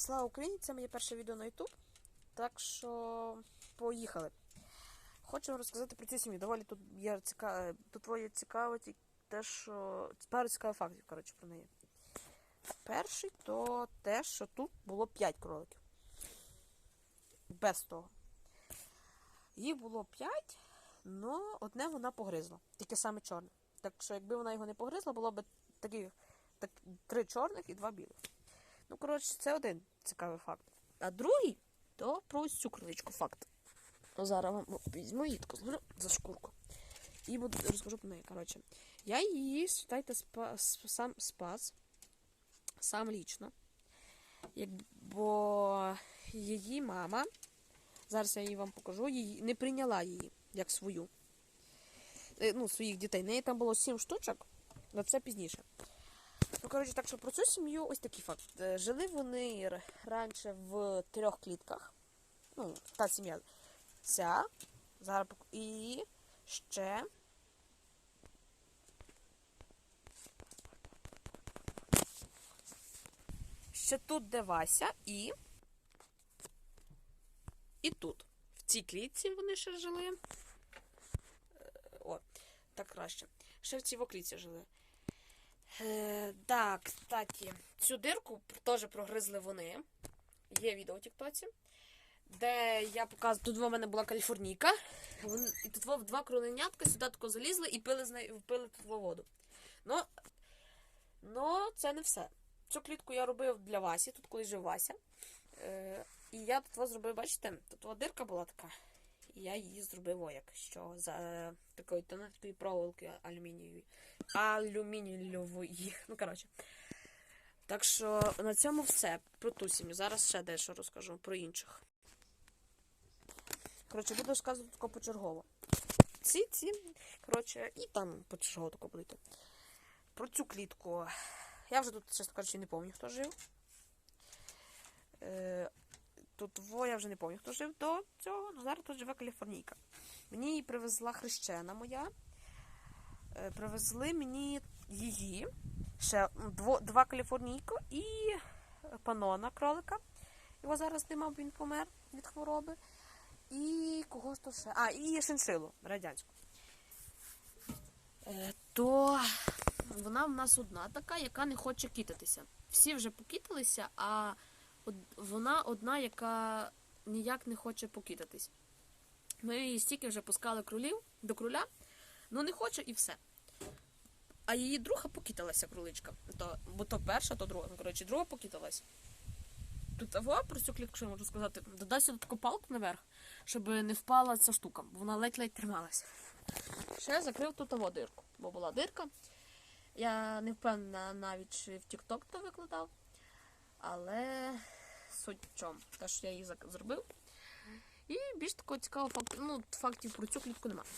Слава Україні! Це моє перше відео на YouTube. Так що поїхали. Хочу вам розказати про цю сім'ю. Доволі тут є ціка... тут є цікаво те, що пару цікавих фактів коротше, про неї. Перший то те, що тут було 5 кроликів. Без того. Їх було 5, але одне вона погризла. Тільки саме чорне. Так що, якби вона його не погризла, було б таких так, три чорних і два білих. Ну, коротше, це один цікавий факт. А другий то про цю кроличку факт. О, Зараз вам візьму її таку за шкурку. І буду розкажу про неї. Коротше, я її, считайте, спа, сам спас. Сам лічно. Як, бо її мама, зараз я її вам покажу, її не прийняла її як свою. Е, Ну, своїх дітей. Неї там було сім штучок, але це пізніше. Коротше, так що про цю сім'ю ось такий факт. Е, Жили вони раніше в трьох клітках. Ну, та сім'я. Ця. Зараз і ще. Ще тут де Вася і. І тут. В цій клітці вони ще жили. Е, О, так краще. Ще в цій клітці жили. Е, да, кстати, цю дирку теж прогризли вони. Є відео у Тіктоці, де я показую, тут в мене була каліфорнійка. І тут два кроленятка сюди тако залізли і пили, з неї- пили тут воду. Ну, ну, це не все. Цю клітку я робив для Васі, тут колись жив Вася. Е, і я тут зробив, бачите, тут дирка була така. І я її зробив як що за е, такої тоненької проволоки алюмінієвої. Ну, коротше. Так що на цьому все. Про ту сім'ю. Зараз ще дещо розкажу про інших. Коротше, буду розказувати тако почергово. Ці, ці, коротше, і там почергово тако буде. Про цю клітку. Я вже тут, чесно кажучи, не пам'ятаю, хто жив. Е, тут я вже не пам'ятаю, хто жив до цього. Зараз тут живе каліфорнійка. Мені її привезла хрещена моя. Е, Привезли мені її. Ще дво, два каліфорнійко і панона кролика. Його зараз нема, бо він помер від хвороби. І кого ж то ще? А, і шиншилу радянську. Е, то вона в нас одна така, яка не хоче кітатися. Всі вже покіталися, а вона одна, яка ніяк не хоче покітатись. Ми її стільки вже пускали кролів до кроля, ну не хоче і все. А її друга покіталася кроличка. То, бо то перша, то друга. Ну, коротше, друга покіталася. Тут аво, про цю клітку, що я можу сказати, додай сюди таку палку наверх, щоб не впала ця штука, вона ледь-ледь трималася. Ще закрив тут аво дирку, бо була дирка. Я не впевнена навіть, чи в TikTok то викладав. Але суть в чому? Те, що я її зробив. І більш такого цікавого факту, ну, фактів про цю клітку немає.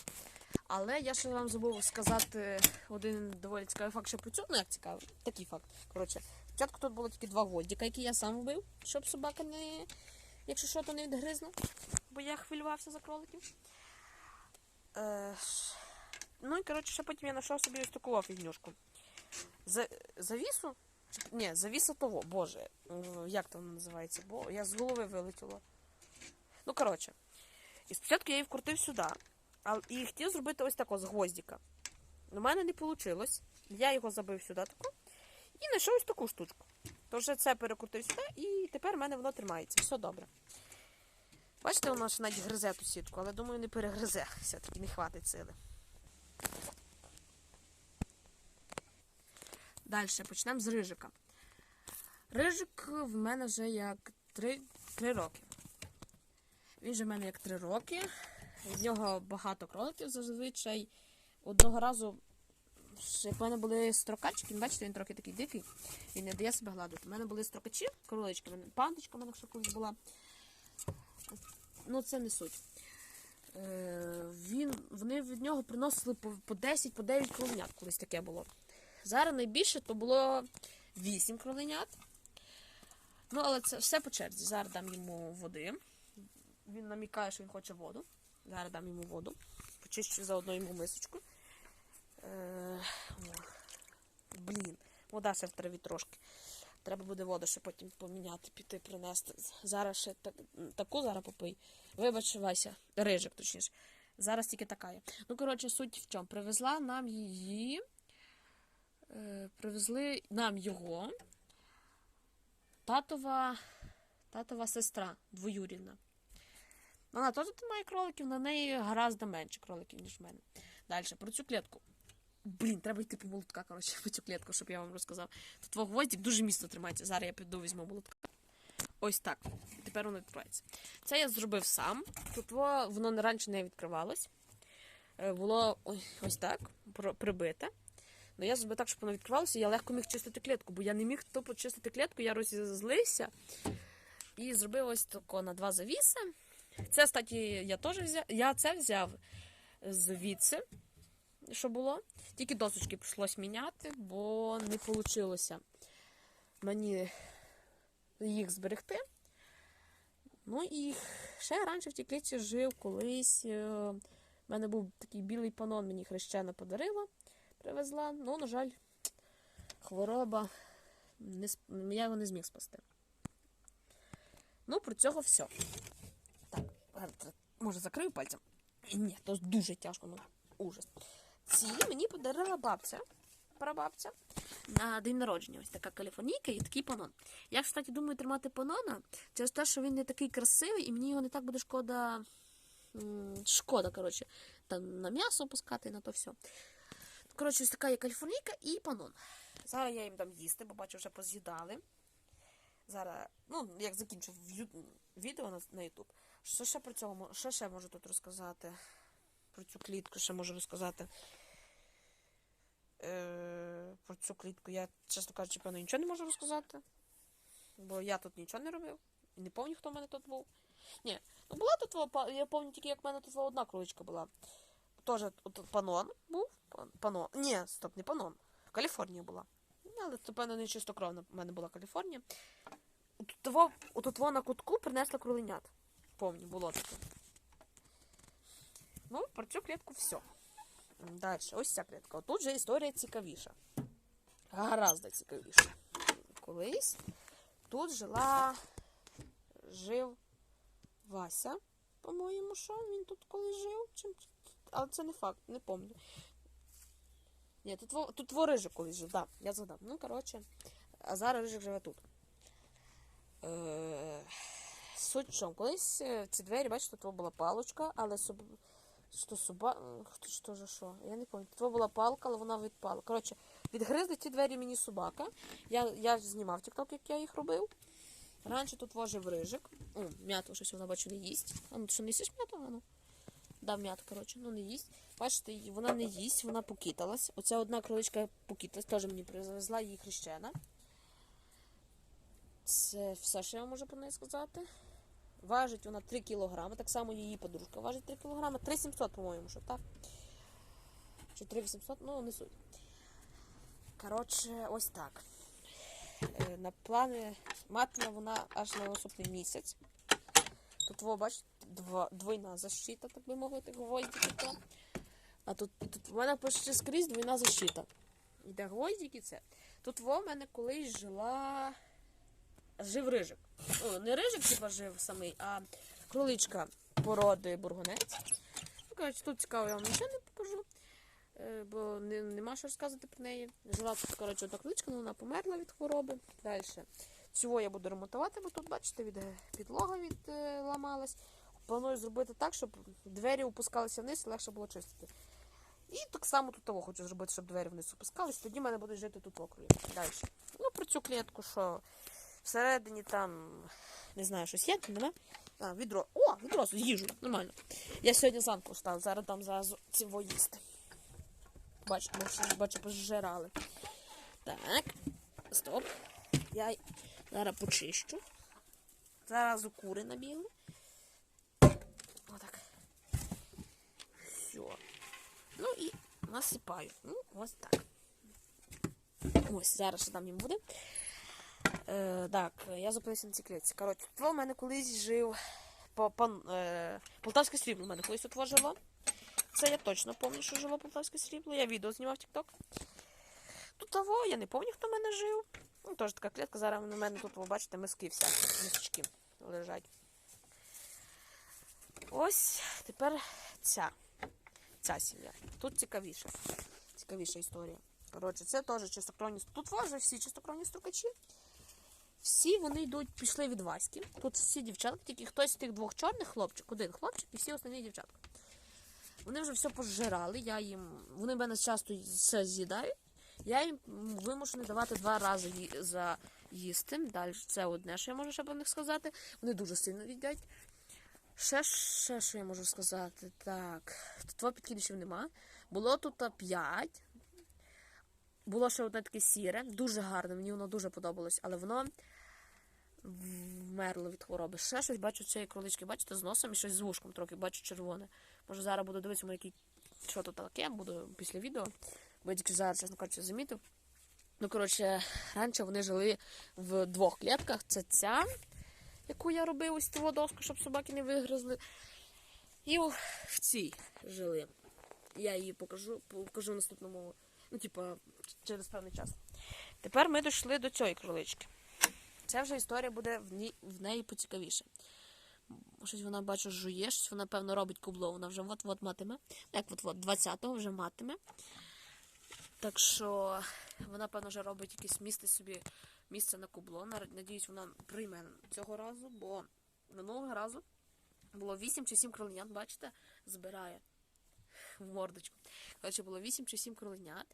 Але я ще вам забув сказати один доволі цікавий факт ще про цю. Ну як цікавий, такий факт. Коротше, спочатку тут було тільки два гвоздика, які я сам вбив, щоб собака не, якщо що, то не відгризла, бо я хвилювався за кроликів. Е, ну і коротше, ще потім я знайшов собі ось таку фігнюшку. За, завісу? Ні, завіса того, боже, як то воно називається? Бо я з голови вилетіло. Ну, коротше. І спочатку я її вкрутив сюди. І хотів зробити ось тако з гвоздика. У мене не вийшло. Я його забив сюди таку і знайшов ось таку штучку. Тож це перекрутив сюди, і тепер в мене воно тримається. Все добре. Бачите, воно ж навіть гризе ту сітку, але думаю, не перегризе. Все-таки не хватить сили. Далі почнемо з рижика. Рижик в мене вже як 3, 3 роки. Він же в мене як 3 роки. З нього багато кроликів зазвичай. Одного разу, як в мене були строкачки, бачите, він трохи такий дикий, він не дає себе гладити. У мене були строкачі, кролички, в пандочка в мене колись була. Ну, це не суть. Е, він, вони від нього приносили по, по 10, по 9 кроленят, колись таке було. Зараз найбільше то було 8 кроленят. Ну, але це все по черзі. Зараз дам йому води. Він намікає, що він хоче воду. Зараз дам йому воду. Почищу заодно йому мисочку. Е, блін, вода ще в траві трошки. Треба буде воду ще потім поміняти, піти принести. Зараз ще так, таку зараз попий. Вибач, Вася, рижик, точніше. Зараз тільки така є. Ну, коротше, суть в чому. Привезла нам її. Е, привезли нам його. Татова, татова сестра двоюрідна. Вона теж має кроликів, на неї гораздо менше кроликів, ніж в мене. Далі, про цю клітку. Блін, треба йти по молотка, коротше, по цю клітку, щоб я вам розказав. Тут твого гвоздик дуже міцно тримається. Зараз я піду візьму молотка. Ось так. Тепер воно відкривається. Це я зробив сам. Тут воно раніше не відкривалось. Е, Було ой, ось так, прибите. Ну я зробив так, щоб воно відкривалося, і я легко міг чистити клітку, бо я не міг тупо чистити клітку, я розізлився і зробив ось тако на два завіси. Це, кстати, я теж взяв. Я це взяв звідси, що було. Тільки досочки прийшлось міняти, бо не вийшло мені їх зберегти. Ну і ще раніше в тій жив колись. У мене був такий білий панон, мені хрещена подарила, привезла. Ну, на жаль, хвороба. Не, я його не зміг спасти. Ну, про цього все. Може закрию пальцем? Ні, то дуже тяжко, ну ужас. Ці мені подарила бабця, прабабця, на день народження. Ось така каліфонійка і такий панон. Я, кстати, думаю тримати панона через те, що він не такий красивий, і мені його не так буде шкода. Шкода, коротше, там на м'ясо пускати, на то все. Коротше, ось така є каліфорнійка і панон. Зараз я їм дам їсти, бо бачу, вже поз'їдали. Зараз, ну, як закінчу відео на YouTube. Що ще про цього що ще можу тут розказати? Про цю клітку ще можу розказати. Е, про цю клітку я, чесно кажучи, певно, нічого не можу розказати. Бо я тут нічого не робив. І не пам'ятаю, хто в мене тут був. Ні, ну була тут, я пам'ятаю тільки, як в мене тут одна кроличка була. Теж от панон був. Панон. Ні, стоп, не панон. Каліфорнія була. Але це, певно, не чистокровна в мене була Каліфорнія. От того, от того на кутку принесла кроленят. Помню, було таке. Ну, про цю клітку все. Далі, ось ця клітка. Тут же історія цікавіша. Гораздо цікавіша. Колись тут жила, жив Вася, по-моєму, що він тут колись жив. Чим... Але це не факт, не пам'ятаю. Ні, тут, тут во Рижик колись жив, так, да, я згадав. Ну, коротше, а зараз Рижик живе тут. Е, Суть в? Колись е, ці двері, бачите, тут була палочка, але соб... що соба... е, Хто ж що? Я не пам'ятаю. Тут була палка, але вона відпала. Коротше, відгризли ті двері мені собака. Я, я знімав тікток, як я їх робив. Раніше тут вожив рижик. О, м'яту щось вона бачу не їсть. А ну ти що не їсиш м'яту? Ну? Дав м'яту, коротше, ну не їсть. Бачите, вона не їсть, вона покіталась. Оця одна кроличка покіталась, теж мені привезла її хрещена. Це все, що я можу про неї сказати. Важить вона 3 кілограми. Так само її подружка важить 3 кілограми. 3700, по-моєму, що так? Чи 3800, ну не суть. Коротше, ось так. Е, На плани матиме вона аж на наступний місяць. Тут, ви бачите, дво- двойна защита, так би мовити, гвоздики. то. А тут, тут в мене почти скрізь двойна защита. Іде гвоздики це. Тут в мене колись жила. Жив рижик. О, не рижик, типа жив самий, а кроличка породи бургунець. Ну, коротше, тут цікаво, я вам нічого не покажу, е, бо не, нема що розказувати про неї. Жила тут, коротше, одна кроличка, але вона померла від хвороби. Далі. Цього я буду ремонтувати, бо тут, бачите, від е, підлога відламалась. Планую зробити так, щоб двері опускалися вниз і легше було чистити. І так само тут того хочу зробити, щоб двері вниз опускались, тоді в мене будуть жити тут окружі. Далі. Ну, про цю клітку, що всередині там, не знаю, щось є, нема. А, відро. О, відро їжу, нормально. Я сьогодні зранку встав, зараз там зразу цього їсти. Бачите, бачу, пожирали. Так, стоп. Я зараз почищу. Зараз кури набігли. Отак. Все. Ну і насипаю. Ну, ось так. Ось, зараз що там їм буде. Е, так, я зупинився на цій клітці. Коротше, тут у мене колись жив по, е, полтавське срібло. У мене колись тут жило. Це я точно пам'ятаю, що жило полтавське срібло. Я відео знімав в TikTok. Тут того, я не пам'ятаю, хто в мене жив. Ну, теж така клітка. Зараз на мене тут, ви бачите, миски всякі, мисочки лежать. Ось тепер ця. Ця сім'я. Тут цікавіше. Цікавіша історія. Коротше, це теж чистокровні. Тут вже всі чистокровні строкачі. Всі вони йдуть, пішли від Васьки. Тут всі дівчатки, тільки хтось з тих двох чорних хлопчик, один хлопчик і всі остальні дівчатка. Вони вже все пожирали, я їм. Вони мене часто все з'їдають. Я їм вимушений давати два рази ї- за їсти. Далі це одне, що я можу ще про них сказати. Вони дуже сильно їдять. Ще, ще що я можу сказати? Так, тут два підкидишів нема. Було тут п'ять. Було ще одне таке сіре, дуже гарне, мені воно дуже подобалось, але воно вмерло від хвороби. Ще щось бачу цієї кролички, бачите, з носом і щось з вушком трохи, бачу червоне. Може зараз буду дивитися, який, що тут таке, буду після відео. Бо я тільки зараз, чесно кажучи, замітив. Ну, коротше, раніше вони жили в двох клітках. Це ця, яку я робив ось цю доску, щоб собаки не вигризли. І в цій жили. Я її покажу, покажу в наступному, ну, типа, через певний час. Тепер ми дійшли до цієї кролички. Ця вже історія буде в, ній, в неї поцікавіше. Щось вона бачу, жує, щось вона, певно, робить кубло, вона вже от-от матиме. Як от-от, 20-го вже матиме. Так що вона, певно, вже робить якесь місце собі місце на кубло. Надіюсь, вона прийме цього разу, бо минулого разу було 8 чи 7 кроленят, бачите, збирає в мордочку. Коротше, було 8 чи 7 кроленят.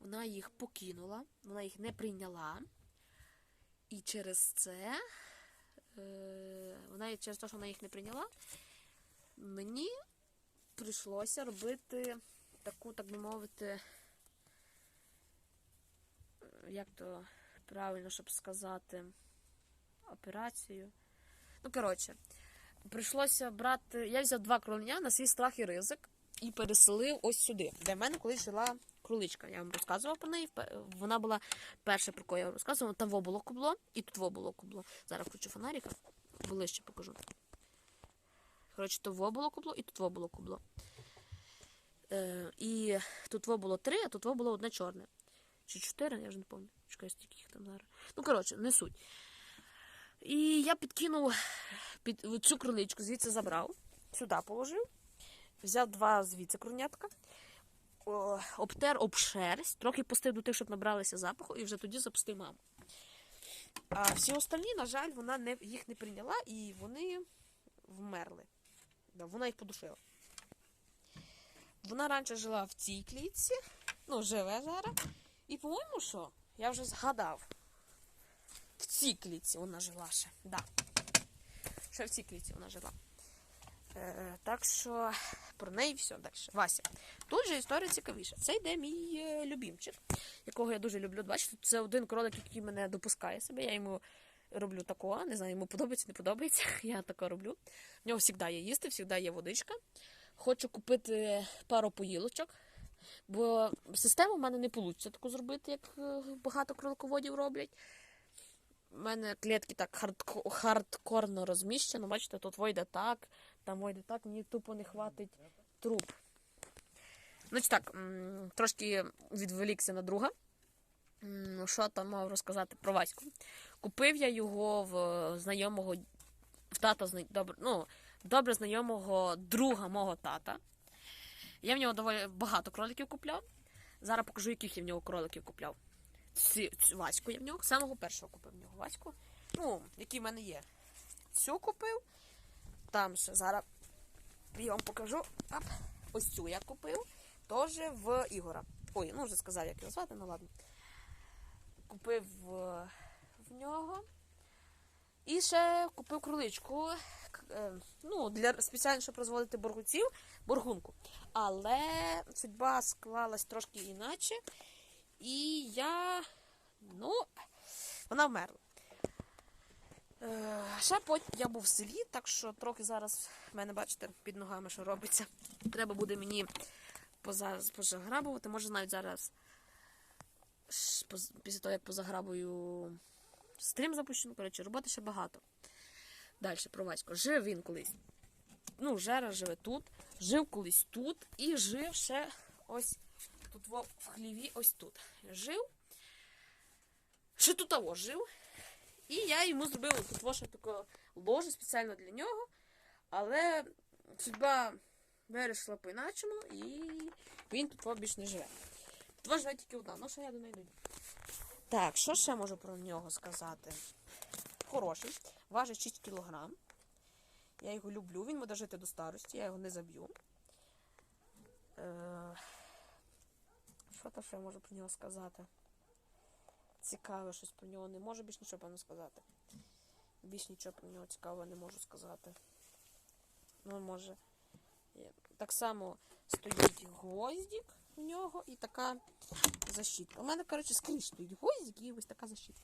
Вона їх покинула, вона їх не прийняла. І через це, е, вона через те, що вона їх не прийняла, мені прийшлося робити таку, так би мовити, е, як то правильно, щоб сказати, операцію. Ну, коротше, прийшлося брати. Я взяв два кроленя на свій страх і ризик і переселив ось сюди, де в мене колись жила кроличка. Я вам розказувала про неї. Вона була перша, про яку я вам розказувала. Там було кубло, і тут було кубло. Зараз включу фонарика, ближче покажу. Коротше, то во було кубло, і тут було кубло. Е, і тут було три, а тут було одне чорне. Чи чотири, я вже не пам'ятаю. Чекай, стільки їх там зараз. Ну, коротше, не суть. І я підкинув під цю кроличку, звідси забрав, сюди положив, взяв два звідси кронятка, обтер об шерсть, трохи пустив до тих, щоб набралися запаху, і вже тоді запустив маму. А всі остальні, на жаль, вона не, їх не прийняла і вони вмерли. Да, вона їх подушила. Вона раніше жила в цій клітці, ну, живе зараз. І, по-моєму, що? Я вже згадав. В цій клітці вона жила ще. Да. Ще в цій клітці вона жила. Е, так що про неї все далі. Вася. Тут же історія цікавіша. Це йде мій е, любімчик, якого я дуже люблю. Бачите, це один кролик, який мене допускає себе. Я йому роблю такого. Не знаю, йому подобається, не подобається. Я таке роблю. В нього завжди є їсти, завжди є водичка. Хочу купити пару поїлочок. Бо систему в мене не вийде таку зробити, як е, багато кролиководів роблять. У мене клітки так хардкорно розміщено. Бачите, тут вийде так, там вийде так, мені тупо не хватить труб. Значить так, трошки відволікся на друга. Що там мав розказати про Ваську? Купив я його в знайомого в тата добре, ну, добре знайомого друга мого тата. Я в нього доволі багато кроликів купляв. Зараз покажу, яких я в нього кроликів купляв. Ці, цю Ваську я в нього самого першого купив в нього Ваську. Ну, який в мене є. Цю купив. Там ще зараз я вам покажу. Оп. Ось цю я купив. Теж в Ігора. Ой, ну вже сказав, як його звати, ну ладно. Купив в, в нього. І ще купив кроличку. е, Ну, для спеціально, щоб розводити боргунців, боргунку. Але судьба склалась трошки іначе. І я. Ну, вона вмерла. Е, ще потім я був в селі, так що трохи зараз в мене, бачите, під ногами, що робиться. Треба буде мені поза, позаграбувати. Може навіть зараз, після того, як позаграбую стрім запущу, ну, коротше, роботи ще багато. Далі про Ваську. Жив він колись. Ну, Жера живе тут, жив колись тут і жив ще ось тут в хліві, ось тут. Жив. що тут того жив. І я йому зробила тут таке ложе спеціально для нього. Але судьба вирішила по-іначому, і він тут більш не живе. Тут живе тільки одна, ну що я до неї дойду. Так, що ще можу про нього сказати? Хороший, важить 6 кілограм. Я його люблю, він буде жити до старості, я його не заб'ю. Е, Що то ще можу про нього сказати? Цікаве щось про нього не можу більш нічого певно сказати. Більш нічого про нього цікавого не можу сказати. Ну, може. Так само стоїть гвоздик у нього і така защітка. У мене, коротше, скрізь стоїть гвоздик і ось така защітка.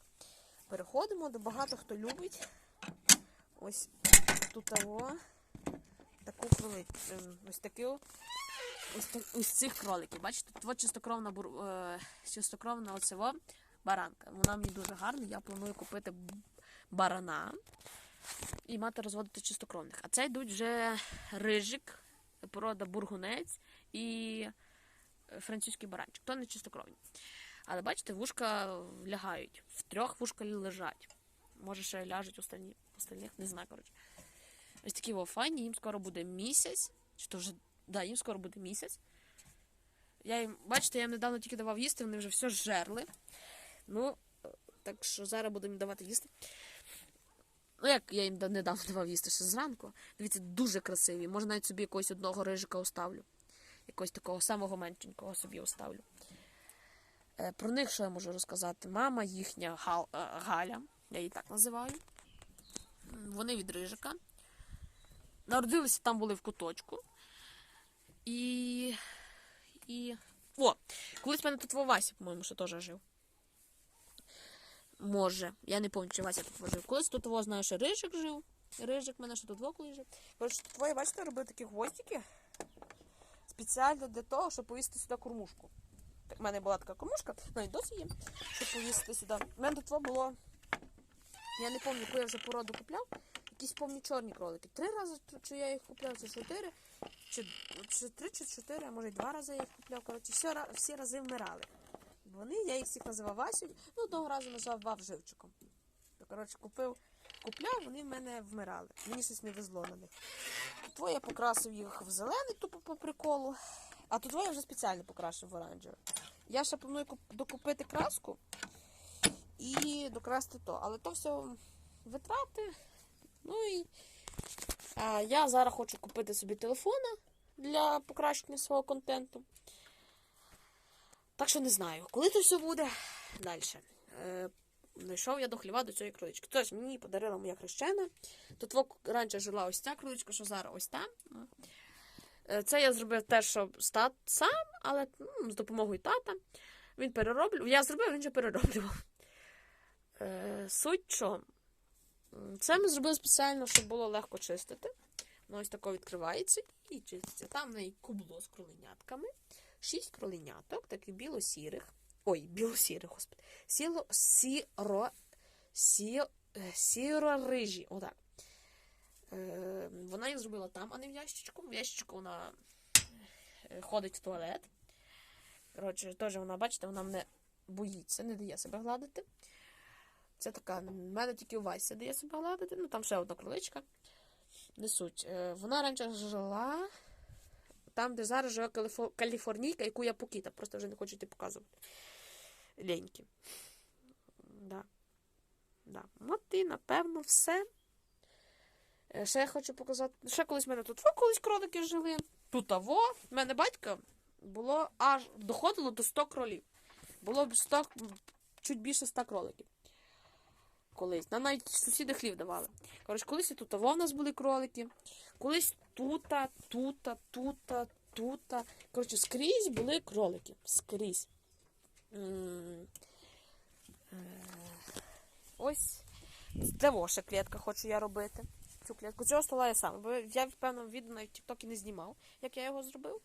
Переходимо до багато хто любить. Ось тут того. Таку кролик. ем, Ось таку. Ось, ось цих кроликів. Бачите, тут чистокровна е, чистокровна оцево баранка. Вона мені дуже гарна. Я планую купити барана і мати розводити чистокровних. А це йдуть вже рижик, порода бургунець і французький баранчик. То не чистокровні. Але бачите, вушка лягають. В трьох вушка лежать. Може, ще ляжуть остальні, остальних, не знаю, коротше. Ось такі файні, їм скоро буде місяць. Чи то вже. Да, їм скоро буде місяць. Я їм, бачите, я їм недавно тільки давав їсти, вони вже все жерли. Ну, е, так що зараз будемо їм давати їсти. Ну, як я їм да- недавно давав їсти ще зранку. Дивіться, дуже красиві. Може, навіть собі якогось одного рижика оставлю. Якогось такого самого меншенького собі оставлю. Е, Про них що я можу розказати? Мама їхня Гал, е, Галя, я її так називаю. Вони від рижика. Народилися там були в куточку. І. І. О! Колись в мене тут Вася, по-моєму, що теж жив. Може, я не пам'ятаю, чи Вася тут жив. Колись тут того знаю, що Рижик жив. Рижик в мене ще тут жив. Коротше, твоє, бачите, робили такі гвоздики спеціально для того, щоб повісити сюди кормушку. У мене була така кормушка, ну і досі є, щоб повісити сюди. У мене тут було. Я не пам'ятаю, яку я вже породу купляв. Якісь повні чорні кролики. Три рази чи я їх купляв, чи чотири, чи, чи три, чи чотири, а може й два рази я їх купляв. Коротше, всі рази вмирали. Вони, я їх всіх називав Васю, ну одного разу назвав Вав живчиком. То, коротше, купив, купляв, вони в мене вмирали. Мені щось не везло на них. Тут я покрасив їх в зелений тупо по приколу, а тут я вже спеціально покрасив в оранжевий. Я ще планую докупити краску і докрасти то. Але то все витрати. Ну і а, я зараз хочу купити собі телефона для покращення свого контенту. Так що не знаю, коли то все буде далі. Е, Знайшов я до хліва до цієї кролички. Тобто мені подарила моя хрещена. Тут раніше жила ось ця кроличка, що зараз ось та. Е, Це я зробив теж, щоб стати сам, але ну, з допомогою тата. Він перероблював. Я зробив, він же перероблював. Е, суть що? Це ми зробили спеціально, щоб було легко чистити. Воно ось тако відкривається і чиститься. Там в неї кубло з кроленятками. Шість кроленяток, таких біло-сірих. Ой, біло-сірих, господи. Сіро, сі, е, сіро-рижі. Отак. Е, вона їх зробила там, а не в ящичку. В ящичку вона е, ходить в туалет. Коротше, теж вона, бачите, вона мене боїться, не дає себе гладити. Це така, в мене тільки у Вася дає себе гладити. Ну, там ще одна кроличка. Не суть. Е, Вона раніше жила там, де зараз живе каліфорнійка, яку я покита. Просто вже не хочу йти показувати. Леньки. Да. Да. От і, напевно, все. Е, Ще я хочу показати. Ще колись в мене тут колись кролики жили. Тут аво. В мене батька було аж доходило до 100 кролів. Було б 100, чуть більше 100 кроликів. Колись. Нам навіть сусіди хлів давали. Коротше, колись тут аво в нас були кролики. Колись тута, тута, тута, тута. Коротше, скрізь були кролики. Скрізь. Е, Ось це клітка хочу я робити. Цю клітку. Цього стола я сам. Бо я, впевнено, відео навіть в Тіктокі не знімав, як я його зробив.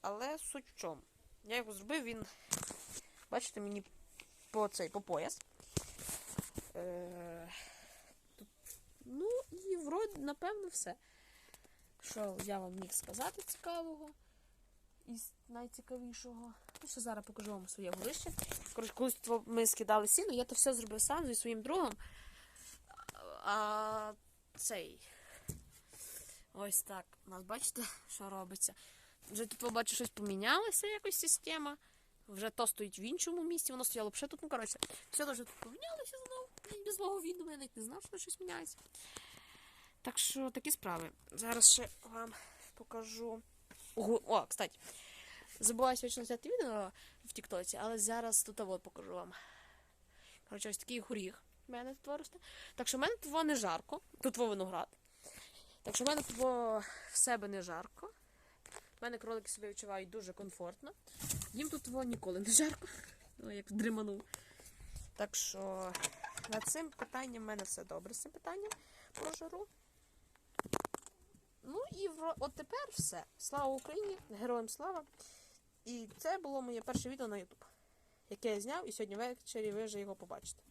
Але суть в чому. Я його зробив, він, бачите, мені по цей по пояс. Е, ну і вроді, напевно, все. Що я вам міг сказати цікавого із найцікавішого. Ще зараз покажу вам своє горище. Коротше, колись ми скидали сіно, я то все зробив сам зі своїм другом. А цей. Ось так. У нас бачите, що робиться. Вже тут, бачу, щось помінялося якось система. Вже то стоїть в іншому місці, воно стояло ще тут. Ну, коротше, все дуже тут помінялося знову. Без мого відома, я навіть не знав, що щось міняється. Так що такі справи. Зараз ще вам покажу. О, кстати, забуваю сьогодні зняти відео в Тіктоці, але зараз тут от покажу вам. Коротше, ось такий горіх в мене тут росте. Так що в мене тут не жарко, тут виноград. Так що в мене тут в себе не жарко. В мене кролики себе відчувають дуже комфортно. Їм тут ніколи не жарко, ну, як дриманув. Так що над цим питанням в мене все добре з цим питанням про жару. Ну і от тепер все. Слава Україні! Героям слава! І це було моє перше відео на YouTube, яке я зняв, і сьогодні ввечері ви вже його побачите.